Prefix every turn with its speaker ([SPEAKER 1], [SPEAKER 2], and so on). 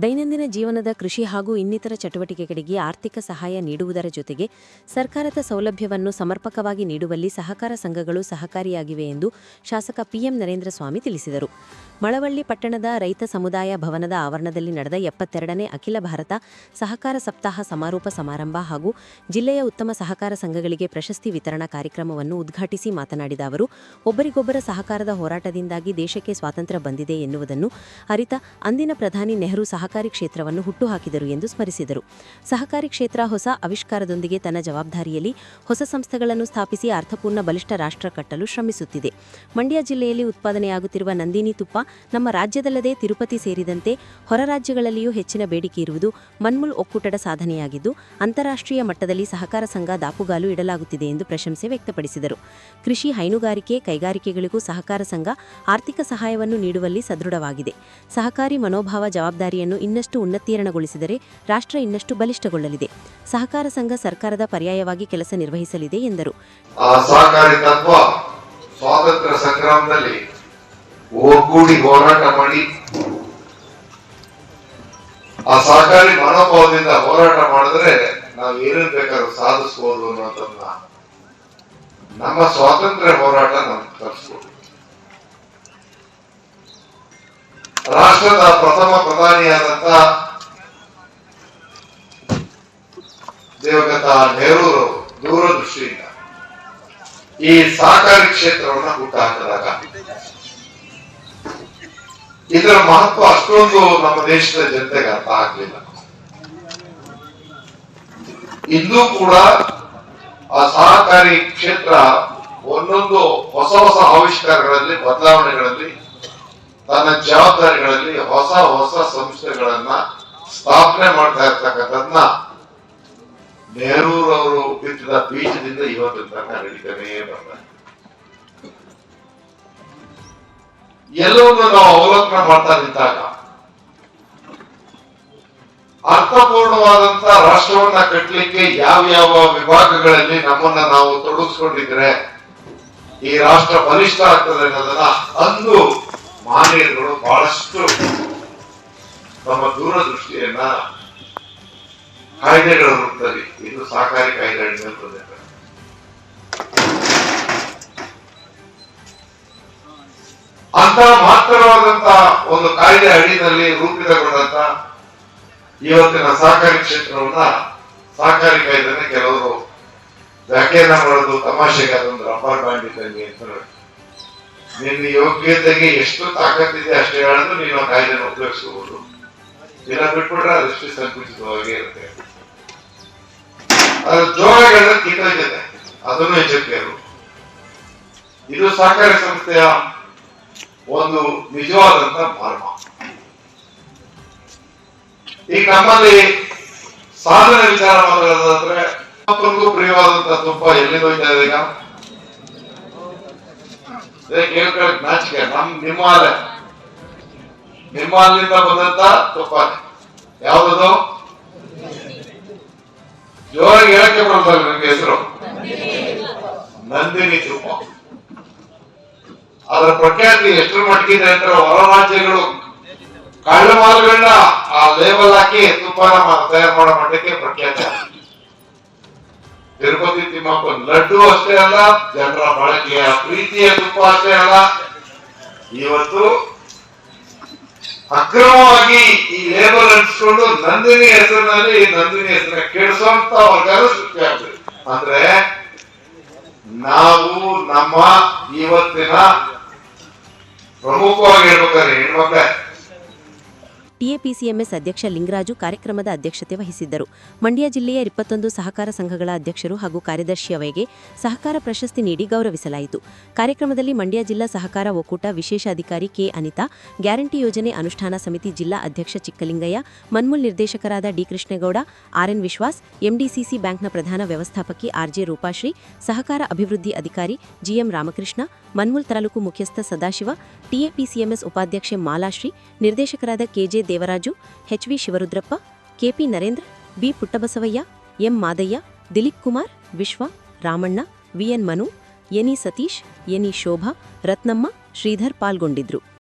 [SPEAKER 1] ದೈನಂದಿನ ಜೀವನದ ಕೃಷಿ ಹಾಗೂ ಇನ್ನಿತರ ಚಟುವಟಿಕೆಗಳಿಗೆ ಆರ್ಥಿಕ ಸಹಾಯ ನೀಡುವುದರ ಜೊತೆಗೆ ಸರ್ಕಾರದ ಸೌಲಭ್ಯವನ್ನು ಸಮರ್ಪಕವಾಗಿ ನೀಡುವಲ್ಲಿ ಸಹಕಾರ ಸಂಘಗಳು ಸಹಕಾರಿಯಾಗಿವೆ ಎಂದು ಶಾಸಕ ಪಿಎಂ ನರೇಂದ್ರ ಸ್ವಾಮಿ ತಿಳಿಸಿದರು. ಮಳವಳ್ಳಿ ಪಟ್ಟಣದ ರೈತ ಸಮುದಾಯ ಭವನದ ಆವರಣದಲ್ಲಿ ನಡೆದ ಎಪ್ಪತ್ತೆರಡನೇ ಅಖಿಲ ಭಾರತ ಸಹಕಾರ ಸಪ್ತಾಹ ಸಮಾರೋಪ ಸಮಾರಂಭ ಹಾಗೂ ಜಿಲ್ಲೆಯ ಉತ್ತಮ ಸಹಕಾರ ಸಂಘಗಳಿಗೆ ಪ್ರಶಸ್ತಿ ವಿತರಣಾ ಕಾರ್ಯಕ್ರಮವನ್ನು ಉದ್ಘಾಟಿಸಿ ಮಾತನಾಡಿದ ಅವರು, ಒಬ್ಬರಿಗೊಬ್ಬರ ಸಹಕಾರದ ಹೋರಾಟದಿಂದಾಗಿ ದೇಶಕ್ಕೆ ಸ್ವಾತಂತ್ರ್ಯ ಬಂದಿದೆ ಎನ್ನುವುದನ್ನು ಅರಿತ ಅಂದಿನ ಪ್ರಧಾನಿ ನೆಹರು ಸಹಕಾರಿ ಕ್ಷೇತ್ರವನ್ನು ಹುಟ್ಟುಹಾಕಿದರು ಎಂದು ಸ್ಮರಿಸಿದರು. ಸಹಕಾರಿ ಕ್ಷೇತ್ರ ಹೊಸ ಆವಿಷ್ಕಾರದೊಂದಿಗೆ ತನ್ನ ಜವಾಬ್ದಾರಿಯಲ್ಲಿ ಹೊಸ ಸಂಸ್ಥೆಗಳನ್ನು ಸ್ಥಾಪಿಸಿ ಅರ್ಥಪೂರ್ಣ ಬಲಿಷ್ಠ ರಾಷ್ಟ್ರ ಕಟ್ಟಲು ಶ್ರಮಿಸುತ್ತಿದೆ. ಮಂಡ್ಯ ಜಿಲ್ಲೆಯಲ್ಲಿ ಉತ್ಪಾದನೆಯಾಗುತ್ತಿರುವ ನಂದಿನಿ ತುಪ್ಪ ನಮ್ಮ ರಾಜ್ಯದಲ್ಲದೆ ತಿರುಪತಿ ಸೇರಿದಂತೆ ಹೊರ ರಾಜ್ಯಗಳಲ್ಲಿಯೂ ಹೆಚ್ಚಿನ ಬೇಡಿಕೆ ಇರುವುದು ಮನ್ಮುಲ್ ಒಕ್ಕೂಟದ ಸಾಧನೆಯಾಗಿದ್ದು, ಅಂತಾರಾಷ್ಟ್ರೀಯ ಮಟ್ಟದಲ್ಲಿ ಸಹಕಾರ ಸಂಘ ದಾಪುಗಾಲು ಇಡಲಾಗುತ್ತಿದೆ ಎಂದು ಪ್ರಶಂಸೆ ವ್ಯಕ್ತಪಡಿಸಿದರು. ಕೃಷಿ ಹೈನುಗಾರಿಕೆ, ಕೈಗಾರಿಕೆಗಳಿಗೂ ಸಹಕಾರ ಸಂಘ ಆರ್ಥಿಕ ಸಹಾಯವನ್ನು ನೀಡುವಲ್ಲಿ ಸದೃಢವಾಗಿದೆ. ಸಹಕಾರಿ ಮನೋಭಾವ ಜವಾಬ್ದಾರಿಯನ್ನು ಇನ್ನಷ್ಟು ಉನ್ನತೀಕರಣಗೊಳಿಸಿದರೆ ರಾಷ್ಟ್ರ ಇನ್ನಷ್ಟು ಬಲಿಷ್ಠಗೊಳ್ಳಲಿದೆ. ಸಹಕಾರ ಸಂಘ ಸರ್ಕಾರದ ಪರ್ಯಾಯವಾಗಿ ಕೆಲಸ ನಿರ್ವಹಿಸಲಿದೆ ಎಂದರು.
[SPEAKER 2] ಸಹಕಾರಿ ತತ್ವ ಸ್ವಾತಂತ್ರ್ಯ ಸಂಗ್ರಾಮದಲ್ಲಿ ಒಗ್ಗೂಡಿ ಹೋರಾಟ ಮಾಡಿ. ಆ ಸಹಕಾರಿ ಮನೋಭಾವದಿಂದ ಹೋರಾಟ ಮಾಡಿದ್ರೆ ನಾವು ಏನೇನ್ ಬೇಕಾದ್ರೂ ಸಾಧಿಸಬಹುದು ಅನ್ನೋದನ್ನ ನಮ್ಮ ಸ್ವಾತಂತ್ರ್ಯ ಹೋರಾಟ ನಮ್ಗೆ ತರಿಸ್ಬೋದು ರಾಷ್ಟ್ರದ ಪ್ರಥಮ ಪ್ರಧಾನಿಯಾದಂತ ದೇವಗತ ನೆಹರೂರು, ದೂರದೃಷ್ಟಿಯಿಂದ ಈ ಸಹಕಾರಿ ಕ್ಷೇತ್ರವನ್ನ ಹುಟ್ಟುಹಾಕಿದಾಗ ಇದರ ಮಹತ್ವ ಅಷ್ಟೊಂದು ನಮ್ಮ ದೇಶದ ಜನತೆಗೆ ಅರ್ಥ ಆಗ್ಲಿಲ್ಲ. ಇಂದು ಕೂಡ ಆ ಸಹಕಾರಿ ಕ್ಷೇತ್ರ ಒಂದೊಂದು ಹೊಸ ಹೊಸ ಆವಿಷ್ಕಾರಗಳಲ್ಲಿ, ಬದಲಾವಣೆಗಳಲ್ಲಿ, ತನ್ನ ಜವಾಬ್ದಾರಿಗಳಲ್ಲಿ ಹೊಸ ಹೊಸ ಸಂಸ್ಥೆಗಳನ್ನ ಸ್ಥಾಪನೆ ಮಾಡ್ತಾ ಇರ್ತಕ್ಕಂಥದ್ನ ನೆಹರೂರವರು ಬಿತ್ತಿದ ಬೀಜದಿಂದ ಇವತ್ತಿನ ತನಕ ನಡೀತಾನೆ ಬರ್ತಾರೆ ಎಲ್ಲವನ್ನು ನಾವು ಅವಲೋಕನ ಮಾಡ್ತಾ ನಿಂತಾಗ, ಅರ್ಥಪೂರ್ಣವಾದಂತ ರಾಷ್ಟ್ರವನ್ನ ಕಟ್ಟಲಿಕ್ಕೆ ಯಾವ ಯಾವ ವಿಭಾಗಗಳಲ್ಲಿ ನಮ್ಮನ್ನ ನಾವು ತೊಡಗಿಸ್ಕೊಂಡಿದ್ರೆ, ಈ ರಾಷ್ಟ್ರ ಬಲಿಷ್ಠ ಆಗ್ತದೆ ಅನ್ನೋದನ್ನ ಅಂದು ಮಾನ್ಯರುಗಳು ಬಹಳಷ್ಟು ತಮ್ಮ ದೂರದೃಷ್ಟಿಯನ್ನ ಕಾಯ್ದೆಗಳ ರೂಪದಲ್ಲಿ ಇದು ಸಹಕಾರಿ ಕಾಯ್ದೆಗಳಿಂದ ಅಂತ ಮಾತ್ರವಾದಂತಹ ಒಂದು ಕಾಯ್ದೆ ಅಡಿಯಲ್ಲಿ ರೂಪಿತಗೊಂಡಂತ ಇವತ್ತಿನ ಸಹಕಾರಿ ಕ್ಷೇತ್ರವನ್ನ ಸಹಕಾರಿ ಕಾಯ್ದೆನ ಕೆಲವರು ವ್ಯಾಖ್ಯಾನ ಮಾಡೋದು ತಮಾಷೆಗೆ ಅದೊಂದು ರಬ್ಬರ್ ಬ್ಯಾಂಡ್ ಇದ್ದಂಗೆ ಅಂತ. ನಿನ್ನ ಯೋಗ್ಯತೆಗೆ ಎಷ್ಟು ತಾಕತ್ತಿದೆ ಅಷ್ಟೇ ಹೇಳಿದ್ರು ನೀನು ಆ ಉಪಯೋಗಿಸಬಹುದು ಇಲ್ಲ ಬಿಟ್ಬಿಟ್ರೆ ಅದಷ್ಟು ಸಂಕುಚಿತವಾಗಿ ಇರುತ್ತೆ ಅದು ಜೋರಾಗಿ ಕಿತ್ತೋಗಿದೆ ಅದನ್ನು ಎಚ್ಚರಿಕೆ. ಇದು ಸಹಕಾರಿ ಸಂಸ್ಥೆಯ ಒಂದು ನಿಜವಾದಂತ ಮರ್ಮ ಈಗ ನಮ್ಮಲ್ಲಿ ಸಾಧನೆ ವಿಚಾರ ಮಾತಾಡೋದಾದ್ರೆ ಮತ್ತೊಂದು ಪ್ರಿಯವಾದಂತ ತುಪ್ಪ ಎಲ್ಲಿಂದ ಹೋಯ್ತಾ ಇದೆ ಈಗ? ನಾಚಿಕೆ, ನಮ್ ನಿಮ್ಮ ನಿಮ್ಮ ಅಲ್ಲಿಂದ ಬಂದಂತ ತುಪ್ಪ. ಯಾವ್ದದು? ಜೋರಾಗಿ ಹೇಳಕ್ಕೆ ಬರ್ತಲ್ಲ ನಿಮ್ಗೆ ಹೆಸರು. ನಂದಿನಿ ತುಪ್ಪ. ಅದರ ಪ್ರಖ್ಯಾತಿ ಎಷ್ಟರ ಮಟ್ಟಿಗೆ ಅಂದ್ರೆ ಹೊರ ರಾಜ್ಯಗಳು ಕಳ್ಳ ಮಾಲುಗಳನ್ನ ಆ ಲೇಬಲ್ ಹಾಕಿ ತುಪ್ಪನ ತಯಾರು ಮಾಡೋ ಮಟ್ಟಕ್ಕೆ ಪ್ರಖ್ಯಾತ. ತಿರುಪತಿ, ತಿಮ್ಮಪ್ಪ ಲಡ್ಡು ಅಷ್ಟೇ ಅಲ್ಲ, ಜನರ ಬಳಕೆಯ ಪ್ರೀತಿಯ ತುಪ್ಪ ಅಷ್ಟೇ ಅಲ್ಲ. ಇವತ್ತು ಅಕ್ರಮವಾಗಿ ಈ ಲೇಬಲ್ ಅಂಟಿಸ್ಕೊಂಡು ನಂದಿನಿ ಹೆಸರಿನಲ್ಲಿ ನಂದಿನಿ ಹೆಸರನ್ನ ಕೆಡಿಸುವಂತ ವರ್ಗದ ಸೃಷ್ಟಿಯಾಗ್ತದೆ ಅಂದ್ರೆ ನಾವು ನಮ್ಮ ಇವತ್ತಿನ ಪ್ರಮುಖವಾಗಿ ಹೇಳ್ಬೇಕಾದ್ರೆ ಹೆಣ್ಮಕ್ಳೇ
[SPEAKER 1] ಟಿಎಪಿಸಿಎಂಎಸ್ ಅಧ್ಯಕ್ಷ ಲಿಂಗರಾಜು ಕಾರ್ಯಕ್ರಮದ ಅಧ್ಯಕ್ಷತೆ ವಹಿಸಿದ್ದರು. ಮಂಡ್ಯ ಜಿಲ್ಲೆಯ ಇಪ್ಪತ್ತೊಂದು ಸಹಕಾರ ಸಂಘಗಳ ಅಧ್ಯಕ್ಷರು ಹಾಗೂ ಕಾರ್ಯದರ್ಶಿಯವರಿಗೆ ಸಹಕಾರ ಪ್ರಶಸ್ತಿ ನೀಡಿ ಗೌರವಿಸಲಾಯಿತು. ಕಾರ್ಯಕ್ರಮದಲ್ಲಿ ಮಂಡ್ಯ ಜಿಲ್ಲಾ ಸಹಕಾರ ಒಕ್ಕೂಟ ವಿಶೇಷ ಅಧಿಕಾರಿ ಕೆ. ಅನಿತಾ, ಗ್ಯಾರಂಟಿ ಯೋಜನೆ ಅನುಷ್ಠಾನ ಸಮಿತಿ ಜಿಲ್ಲಾ ಅಧ್ಯಕ್ಷ ಚಿಕ್ಕಲಿಂಗಯ್ಯ, ಮನ್ಮೂಲ್ ನಿರ್ದೇಶಕರಾದ D. Krishnegowda RN Vishwas, MDCC ಬ್ಯಾಂಕ್ನ ಪ್ರಧಾನ ವ್ಯವಸ್ಥಾಪಕಿ ಆರ್ಜೆ ರೂಪಾಶ್ರೀ, ಸಹಕಾರ ಅಭಿವೃದ್ಧಿ ಅಧಿಕಾರಿ ಜಿಎಂ ರಾಮಕೃಷ್ಣ, ಮನ್ಮೂಲ್ ತಾಲೂಕು ಮುಖ್ಯಸ್ಥ ಸದಾಶಿವ, ಟಿಎಪಿಸಿಎಂಎಸ್ ಉಪಾಧ್ಯಕ್ಷೆ ಮಾಲಾಶ್ರೀ, ನಿರ್ದೇಶಕರಾದ KJ Devaraju HV Shivarudrappa, KP Narendra, B. Puttabasavaiah, M. Madaiah, Dilip Kumar, Vishwa, Ramanna VN Manu, N. Satish, N. Shobha, Ratnamma, Shridhar ಪಾಲ್ಗೊಂಡಿದ್ರು.